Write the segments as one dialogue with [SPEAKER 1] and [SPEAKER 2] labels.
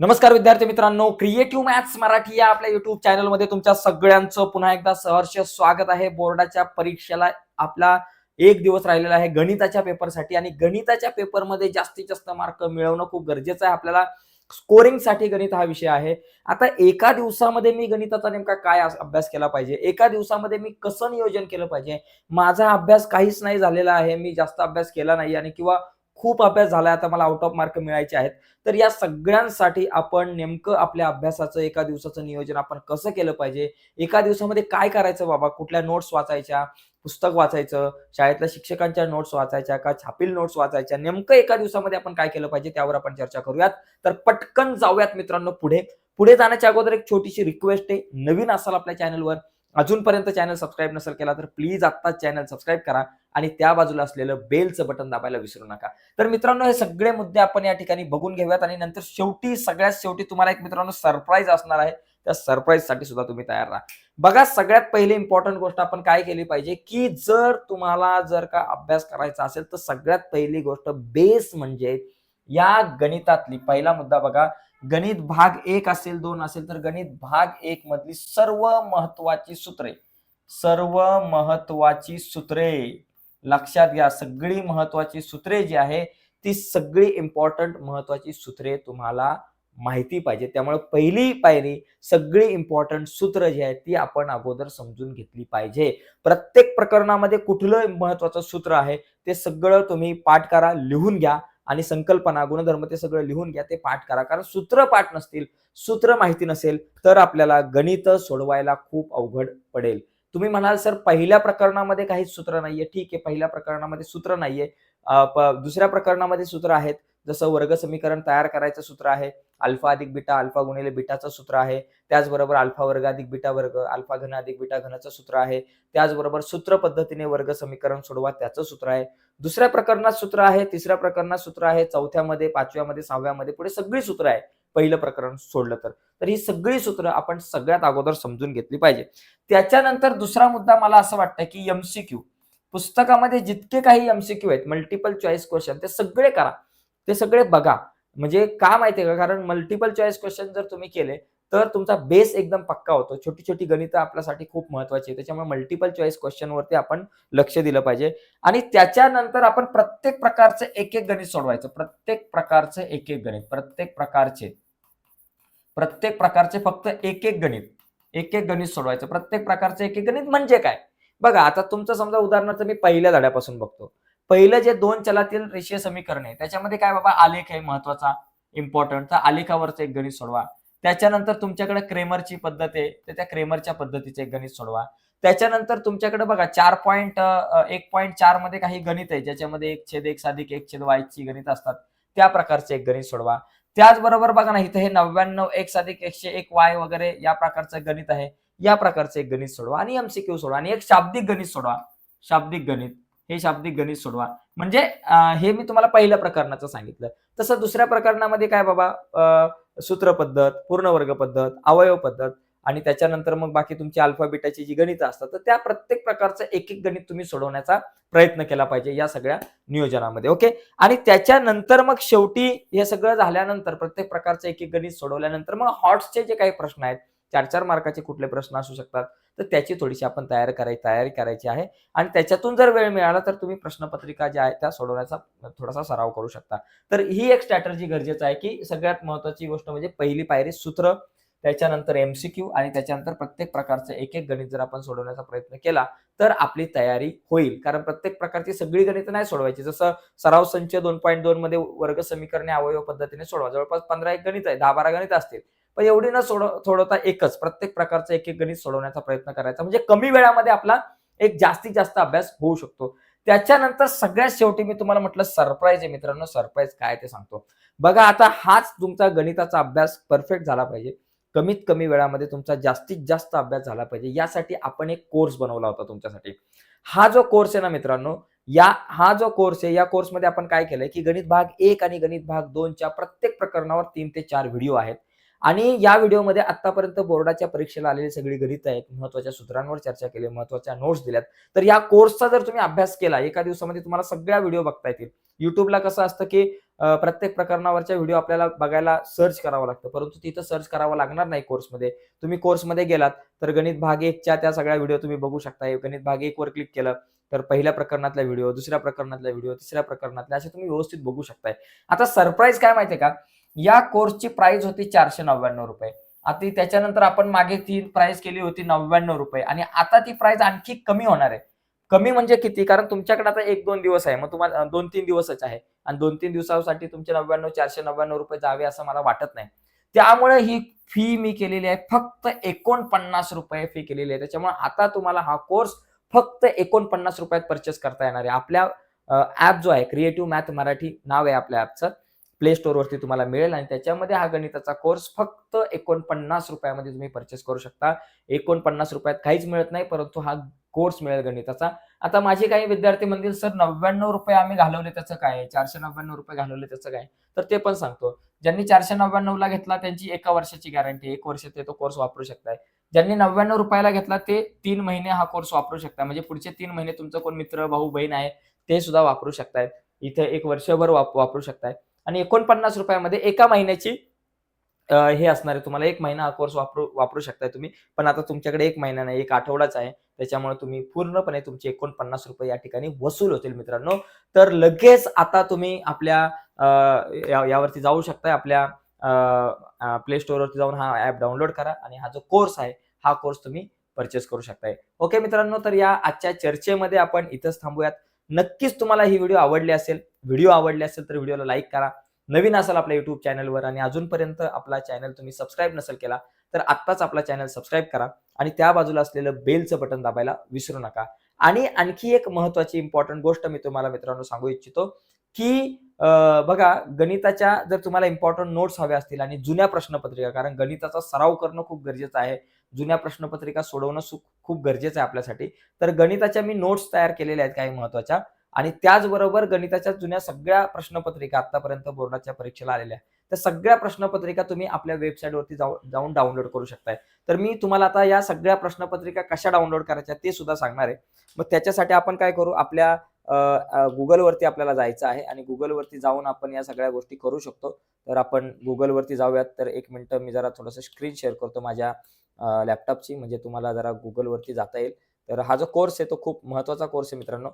[SPEAKER 1] नमस्कार विद्यार्थी मित्रांनो क्रिएटिव्ह मॅथ्स मराठी या आपल्या युट्यूब चॅनलमध्ये तुमच्या सगळ्यांचं पुन्हा एकदा सहर्ष स्वागत आहे. बोर्डाच्या परीक्षेला आपला एक दिवस राहिलेला आहे गणिताच्या पेपरसाठी आणि गणिताच्या पेपरमध्ये जास्तीत जास्त मार्क मिळवणं खूप गरजेचं आहे. आपल्याला स्कोरिंगसाठी गणित हा विषय आहे. आता एका दिवसामध्ये मी गणिताचा नेमका काय अभ्यास केला पाहिजे? एका दिवसामध्ये मी कसं नियोजन केलं पाहिजे? माझा अभ्यास काहीच नाही झालेला आहे. मी जास्त अभ्यास केला नाही आणि किंवा खूप अभ्यास झाला आता मला आउट ऑफ मार्क मिळायचे आहेत. तर या सगळ्यांसाठी आपण नेमकं आपल्या अभ्यासाचं एका दिवसाचं नियोजन आपण कसं केलं पाहिजे? एका दिवसामध्ये काय करायचं बाबा? कुठल्या नोट्स वाचायच्या? पुस्तक वाचायचं? शाळेतल्या शिक्षकांच्या नोट्स वाचायच्या का छापील नोट्स वाचायच्या? नेमकं एका दिवसामध्ये आपण काय केलं पाहिजे त्यावर आपण चर्चा करूयात. तर पटकन जाऊयात मित्रांनो पुढे. पुढे जाण्याच्या अगोदर एक छोटीशी रिक्वेस्ट आहे. नवीन असाल आपल्या चॅनलवर अजूनपर्यंत चॅनल सबस्क्राईब नसेल केला तर प्लीज आत्ताच चॅनल सबस्क्राईब करा. आणि त्या बाजूला असलेलं बेलचं बटन दाबायला विसरू नका. तर मित्रांनो हे सगळे मुद्दे आपण या ठिकाणी बघून घेऊयात आणि नंतर शेवटी सगळ्यात शेवटी तुम्हाला एक मित्रांनो सरप्राईज असणार आहे. त्या सरप्राईजसाठी सुद्धा तुम्ही तयार राहा. बघा सगळ्यात पहिली इम्पॉर्टंट गोष्ट आपण काय केली पाहिजे की जर तुम्हाला जर का अभ्यास करायचा असेल तर सगळ्यात पहिली गोष्ट बेस म्हणजे या गणितातली. पहिला मुद्दा बघा गणित भाग एक असेल दोन असेल तर गणित भाग एक मधली सर्व महत्वाची सूत्रे. सर्व महत्वाची सूत्रे. लक्षात घ्या सगळी महत्वाची सूत्रे जी आहे ती सगळी इम्पॉर्टंट महत्वाची सूत्रे तुम्हाला माहिती पाहिजे. त्यामुळे पहिली पायरी सगळी इम्पॉर्टंट सूत्र जी आहेत ती आपण अगोदर समजून घेतली पाहिजे. प्रत्येक प्रकरणामध्ये कुठलं महत्वाचं सूत्र आहे ते सगळं तुम्ही पाठ करा लिहून घ्या आणि संकल्पना गुणधर्म ते सगळं लिहून घ्या ते पाठ करा कारण सूत्र पाठ नसतील सूत्र माहिती नसेल तर आपल्याला गणित सोडवायला खूप अवघड पडेल. तुम्ही म्हणाल सर पहिल्या प्रकरणामध्ये काहीच सूत्र नाहीये. ठीक आहे पहिल्या प्रकरणामध्ये सूत्र नाहीये. दुसऱ्या प्रकरणामध्ये सूत्र आहेत. जसं वर्ग समीकरण तयार करायचं सूत्र आहे. अल्फा अधिक बीटा अल्फा गुणिले बीटाचं सूत्र आहे. त्याचबरोबर अल्फा वर्ग अधिक बीटा वर्ग अल्फा घन अधिक बीटा घनाचं सूत्र आहे. त्याचबरोबर सूत्र पद्धतीने वर्ग समीकरण सोडवा त्याचं सूत्र आहे. दुसऱ्या प्रकरणात सूत्र आहे तिसऱ्या प्रकरणात सूत्र आहे चौथ्यामध्ये पाचव्यामध्ये सहाव्यामध्ये पुढे सगळी सूत्र आहे. पहिलं प्रकरण सोडलं तर. तर ही सगळी सूत्र आपण सगळ्यात अगोदर समजून घेतली पाहिजे. त्याच्यानंतर दुसरा मुद्दा मला असं वाटतं की एमसीक्यू पुस्तकामध्ये जितके काही एमसीक्यू आहेत मल्टिपल चॉईस क्वेश्चन ते सगळे करा. ते सगळे बघा. म्हणजे का माहितीये का? कारण मल्टिपल चॉईस क्वेश्चन जर तुम्ही केले तर तुमचा बेस एकदम पक्का होतो. छोटी छोटी गणितं आपल्यासाठी खूप महत्वाची आहे त्याच्यामुळे मल्टिपल चॉईस क्वेश्चन वरती आपण लक्ष दिलं पाहिजे. आणि त्याच्यानंतर आपण प्रत्येक प्रकारचं एक एक गणित सोडवायचं. प्रत्येक प्रकारचं एक एक गणित. प्रत्येक प्रकारचे. प्रत्येक प्रकारचे फक्त एक एक गणित. एक एक गणित सोडवायचं. प्रत्येक प्रकारचे एक एक गणित म्हणजे काय? बघा आता तुमचं समजा उदाहरणार्थ मी पहिल्या धड्यापासून बघतो. पहिलं जे दोन चलातील रेषीय समीकरण आहे त्याच्यामध्ये काय बाबा? आलेख आहे महत्त्वाचा इम्पॉर्टंट तर आलेखावरचं एक गणित सोडवा. त्याच्यानंतर तुमच्याकडे क्रेमरची पद्धत आहे तर त्या क्रेमरच्या पद्धतीचे एक गणित सोडवा. त्याच्यानंतर तुमच्याकडे बघा चार पॉईंट एक पॉईंट चारमध्ये काही गणित आहे ज्याच्यामध्ये एक छेद एक साधिक एक छेद वायची गणित असतात. त्या प्रकारचे एक गणित सोडवा. त्याचबरोबर बघा ना इथं हे नव्याण्णव एक अधिक एकशे एक वाय वगैरे या प्रकारचं गणित आहे. या प्रकारचं एक गणित सोडवा आणि एमसीक्यू सोडवा आणि एक शाब्दिक गणित सोडवा. शाब्दिक गणित. हे शाब्दिक गणित सोडवा. म्हणजे हे मी तुम्हाला पहिल्या प्रकरणाचं सांगितलं. तसं दुसऱ्या प्रकरणामध्ये काय बाबा? सूत्र पद्धत पूर्णवर्ग पद्धत अवयव पद्धत आणि त्याच्यानंतर मग बाकी तुमची अल्फाबेटाची जी गणितं असतात तर त्या प्रत्येक प्रकारचं एक एक गणित तुम्ही सोडवण्याचा प्रयत्न केला पाहिजे या सगळ्या नियोजनामध्ये ओके आणि त्याच्यानंतर मग शेवटी हे सगळं झाल्यानंतर प्रत्येक प्रकारचं एक एक गणित सोडवल्यानंतर मग हॉट्सचे जे काही प्रश्न आहेत चार चार मार्काचे कुठले प्रश्न असू शकतात तर त्याची थोडीशी आपण तयार करायची तयारी करायची आहे. आणि त्याच्यातून जर वेळ मिळाला तर तुम्ही प्रश्नपत्रिका ज्या आहेत त्या सोडवण्याचा थोडासा सराव करू शकता. तर ही एक स्ट्रॅटर्जी गरजेचं आहे की सगळ्यात महत्वाची गोष्ट म्हणजे पहिली पायरी सूत्र त्याच्यानंतर एमसीक्यू आणि त्याच्यानंतर प्रत्येक प्रकारचं एक एक गणित जर आपण सोडवण्याचा प्रयत्न केला तर आपली तयारी होईल. कारण प्रत्येक प्रकारची सगळी गणितं नाही सोडवायची. जसं सराव संच दोन पॉईंट दोन मध्ये वर्ग समीकरणे अवयव पद्धतीने सोडवा. जवळपास पंधरा एक गणित आहे दहा बारा गणित असतील. पण एवढी न सोडव सोडवता एकच प्रत्येक प्रकारचं एक एक गणित सोडवण्याचा प्रयत्न करायचा. म्हणजे कमी वेळामध्ये आपला एक जास्तीत जास्त अभ्यास होऊ शकतो. त्याच्यानंतर सगळ्यात शेवटी मी तुम्हाला म्हटलं सरप्राईज आहे मित्रांनो. सरप्राईज काय ते सांगतो. बघा आता हाच तुमचा गणिताचा अभ्यास परफेक्ट झाला पाहिजे. कमीत कमी वेळामध्ये तुमचा जास्तीत जास्त अभ्यास झाला पाहिजे. यासाठी आपण एक कोर्स बनवला होता तुमच्यासाठी. हा जो कोर्स आहे ना मित्रांनो या हा जो कोर्स आहे या कोर्समध्ये आपण काय केलंय की गणित भाग एक आणि गणित भाग दोनच्या प्रत्येक प्रकरणावर तीन ते चार व्हिडिओ आहेत. आणि या व्हिडिओमध्ये आतापर्यंत बोर्डाच्या परीक्षेला आलेली सगळी गणित आहेत महत्त्वाच्या सूत्रांवर चर्चा केली महत्त्वाच्या नोट्स दिल्यात. तर या कोर्सचा जर तुम्ही अभ्यास केला एका दिवसामध्ये तुम्हाला सगळ्या व्हिडिओ बघता येतील. युट्यूबला कसं असतं की प्रत्येक प्रकरणावरच्या व्हिडिओ आपल्याला बघायला सर्च करावं लागतं परंतु तिथं सर्च करावं लागणार नाही कोर्समध्ये तुम्ही कोर्समध्ये गेलात तर गणित भाग एकच्या त्या सगळ्या व्हिडिओ तुम्ही बघू शकता. गणित भाग एक वर क्लिक केलं तर पहिल्या प्रकरणातला व्हिडिओ दुसऱ्या प्रकरणातला व्हिडिओ तिसऱ्या प्रकरणातला असे तुम्ही व्यवस्थित बघू शकताय. आता सरप्राईज काय माहितीये का? या कोर्सची प्राइस होती चारशे नव्याण्णव रुपये. आता त्याच्यानंतर आपण मागे ती प्राइस केली होती नव्याण्णव रुपये. आणि आता ती प्राइस आणखी कमी होणार आहे. कमी म्हणजे किती? कारण तुमच्याकडे आता एक दोन दिवस आहे. मग तुम्हाला दोन तीन दिवसच आहे. आणि दोन तीन दिवसासाठी तुमचे नव्याण्णव चारशे नव्याण्णव रुपये जावे असं मला वाटत नाही. त्यामुळे ही फी मी केलेली आहे फक्त एकोणपन्नास रुपये फी केलेली आहे. त्याच्यामुळे आता तुम्हाला हा कोर्स फक्त एकोणपन्नास रुपयात परचेस करता येणार आहे. आपल्या ऍप जो आहे क्रिएटिव्ह मॅथ मराठी नाव आहे आपल्या ऍपचं प्ले स्टोअरवरती तुम्हाला मिळेल आणि त्याच्यामध्ये हा गणिताचा कोर्स फक्त एकोणपन्नास रुपयामध्ये तुम्ही परचेस करू शकता. एकोणपन्नास रुपयात काहीच मिळत नाही परंतु हा कोर्स मिळेल गणिताचा. आता माझे काही विद्यार्थी म्हणतील सर नव्याण्णव रुपये आम्ही घालवले त्याचं काय चारशे नव्याण्णव रुपये घालवले त्याचं काय तर ते पण सांगतो. ज्यांनी चारशे नव्याण्णव ला घेतला त्यांची एका वर्षाची गॅरंटी एक वर्ष ते तो कोर्स वापरू शकताय. ज्यांनी नव्याण्णव रुपयाला घेतला ते तीन महिने हा कोर्स वापरू शकता म्हणजे पुढचे तीन महिने तुमचं कोण मित्र भाऊ बहीण आहे ते सुद्धा वापरू शकतायत इथे एक वर्षभर वाप- वापरू शकताय. आणि एकोणपन्नास रुपयामध्ये एका महिन्याची हे असणार आहे. तुम्हाला एक महिना हा कोर्स वापरू वापरू शकताय तुम्ही. पण आता तुमच्याकडे एक महिना नाही एक आठवडाच आहे. त्याच्यामुळे तुम्ही पूर्णपणे तुमचे एकोणपन्नास रुपये या ठिकाणी वसूल होतील मित्रांनो. तर लगेच आता तुम्ही आपल्या या- यावरती जाऊ शकताय. आपल्या प्ले स्टोअरवरती जाऊन हा ऍप डाउनलोड करा आणि हा जो कोर्स आहे हा कोर्स तुम्ही परचेस करू शकताय. ओके मित्रांनो तर या आजच्या चर्चेमध्ये आपण इथंच थांबूयात. नक्कीच तुम्हाला ही व्हिडिओ आवडली असेल व्हिडिओ आवडली असेल तर व्हिडिओला लाईक करा. नवीन असाल आपल्या युट्यूब चॅनलवर आणि अजूनपर्यंत आपला चॅनल तुम्ही सबस्क्राईब नसेल केला तर आत्ताच आपला चॅनल सबस्क्राईब करा आणि त्या बाजूला असलेलं बेलचं बटन दाबायला विसरू नका. आणि आणखी एक महत्वाची इम्पॉर्टंट गोष्ट मी तुम्हाला मित्रांनो सांगू इच्छितो की बघा गणिताच्या जर तुम्हाला इम्पॉर्टंट नोट्स हव्या असतील आणि जुन्या प्रश्नपत्रिका कारण गणिताचा सराव करणं खूप गरजेचं आहे. जुन्या प्रश्नपत्रिका सोडवणं खूप गरजेचं आहे आपल्यासाठी. तर गणिताच्या मी नोट्स तयार केलेल्या आहेत काही महत्त्वाच्या आणि त्याचबरोबर गणिताच्या जुन्या सगळ्या प्रश्नपत्रिका आतापर्यंत बोर्डाच्या परीक्षेला आलेल्या आहेत. त्या सगळ्या प्रश्नपत्रिका तुम्ही आपल्या वेबसाईटवरती जाऊ जाऊन डाउनलोड करू शकताय. तर मी तुम्हाला आता या सगळ्या प्रश्नपत्रिका कशा डाउनलोड करायच्या ते सुद्धा सांगणार आहे. मग त्याच्यासाठी आपण काय करू? आपल्या गुगलवरती आपल्याला जायचं आहे आणि गुगलवरती जाऊन आपण या सगळ्या गोष्टी करू शकतो. तर आपण गुगलवरती जाऊयात. तर एक मिनटं मी जरा थोडंसं स्क्रीन शेअर करतो माझ्या लॅपटॉपची म्हणजे तुम्हाला जरा गुगलवरती जाता येईल. तर हा जो कोर्स आहे तो खूप महत्त्वाचा कोर्स आहे मित्रांनो.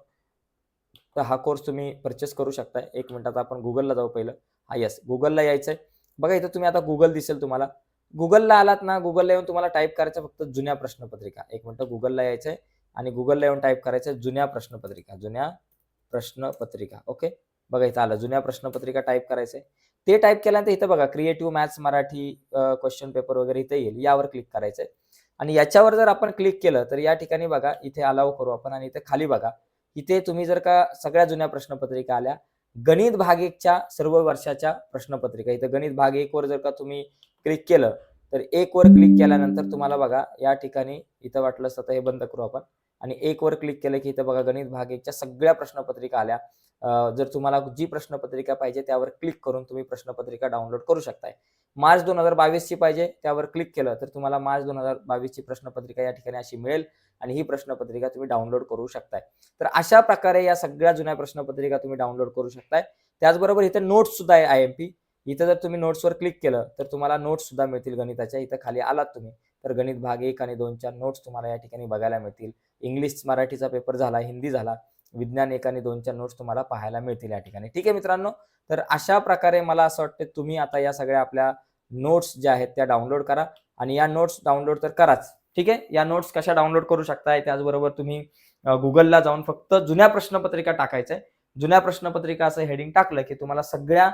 [SPEAKER 1] तर हा कोर्स तुम्ही परचेस करू शकताय. एक मिनटात आपण गुगलला जाऊ पहिलं. हा यस गुगलला यायचंय. बघा इथं तुम्ही आता गुगल दिसेल तुम्हाला. गुगलला आलात ना गुगलला येऊन तुम्हाला टाईप करायचं फक्त जुन्या प्रश्नपत्रिका. एक मिनटं गुगलला यायचंय. आणि गुगलला येऊन टाईप करायचं जुन्या प्रश्नपत्रिका जुन्या प्रश्नपत्रिका. ओके बघा इथं आलं. जुन्या प्रश्नपत्रिका टाईप करायचंय ते टाईप केल्यानंतर इथं बघा creative maths Marathi question paper वगैरे इथं येईल. यावर क्लिक करायचंय. आणि याच्यावर जर आपण क्लिक केलं तर या ठिकाणी बघा इथे अलाव करू आपण आणि इथे खाली बघा इथे तुम्ही जर का सगळ्या जुन्या प्रश्नपत्रिका आल्या गणित भाग एकच्या सर्व वर्षाच्या प्रश्नपत्रिका इथं गणित भाग एक वर जर का तुम्ही क्लिक केलं तर एक वर क्लिक केल्यानंतर तुम्हाला बघा या ठिकाणी इथं वाटलं असतं हे बंद करू आपण. आणि एक वर क्लिक केलं की इथं बघा गणित भाग एकच्या सगळ्या प्रश्नपत्रिका आल्या. जर तुम्हाला जी प्रश्नपत्रिका पाहिजे त्यावर क्लिक करून तुम्ही प्रश्नपत्रिका डाउनलोड करू शकताय. मार्च दोन हजार बावीसची पाहिजे त्यावर क्लिक केलं तर तुम्हाला मार्च दोन हजार बावीसची प्रश्नपत्रिका या ठिकाणी अशी मिळेल आणि ही प्रश्नपत्रिका तुम्ही डाउनलोड करू शकताय. तर अशा प्रकारे या सगळ्या जुन्या प्रश्नपत्रिका तुम्ही डाउनलोड करू शकताय. त्याचबरोबर इथे नोट्स सुद्धा आहे आय एम पी इथं जर तुम्ही नोट्सवर क्लिक केलं तर तुम्हाला नोट्स सुद्धा मिळतील गणिताच्या. इथं खाली आलात तुम्ही. तर गणित भाग एक आणि दोनच्या नोट्स तुम्हाला या ठिकाणी बघायला मिळतील. इंग्लिश मराठीचा पेपर झाला हिंदी झाला विज्ञान एक आणि दोनच्या नोट्स तुम्हाला पाहायला मिळतील या ठिकाणी. ठीक आहे मित्रांनो? तर अशा प्रकारे मला असं वाटतं तुम्ही आता या सगळ्या आपल्या नोट्स ज्या आहेत त्या डाउनलोड करा आणि या नोट्स डाउनलोड तर कराच. ठीक आहे? या नोट्स कशा डाउनलोड करू शकताय? त्याचबरोबर तुम्ही गुगलला जाऊन फक्त जुन्या प्रश्नपत्रिका टाकायचंय. जुन्या प्रश्नपत्रिका असं हेडिंग टाकलं की तुम्हाला सगळ्या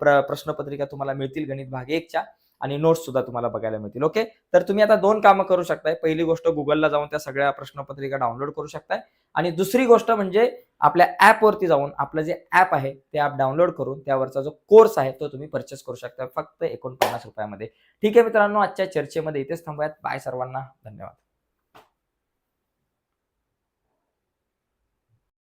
[SPEAKER 1] प्र प्रश्नपत्रिका तुम्हाला मिळतील गणित भाग एकच्या आणि नोट्स सुद्धा तुम्हाला बघायला मिळतील. ओके तर तुम्ही आता दोन कामं करू शकताय. पहिली गोष्ट गुगलला जाऊन त्या सगळ्या प्रश्नपत्रिका डाउनलोड करू शकताय. आणि दुसरी गोष्ट म्हणजे आपल्या ॲपवरती जाऊन आपलं जे ऍप आहे ते ऍप डाउनलोड करून त्यावरचा जो कोर्स आहे तो तुम्ही परचेस करू शकता फक्त एकोणपन्नास रुपयामध्ये. ठीक आहे मित्रांनो आजच्या चर्चेमध्ये इथेच थांबूयात. बाय सर्वांना. धन्यवाद.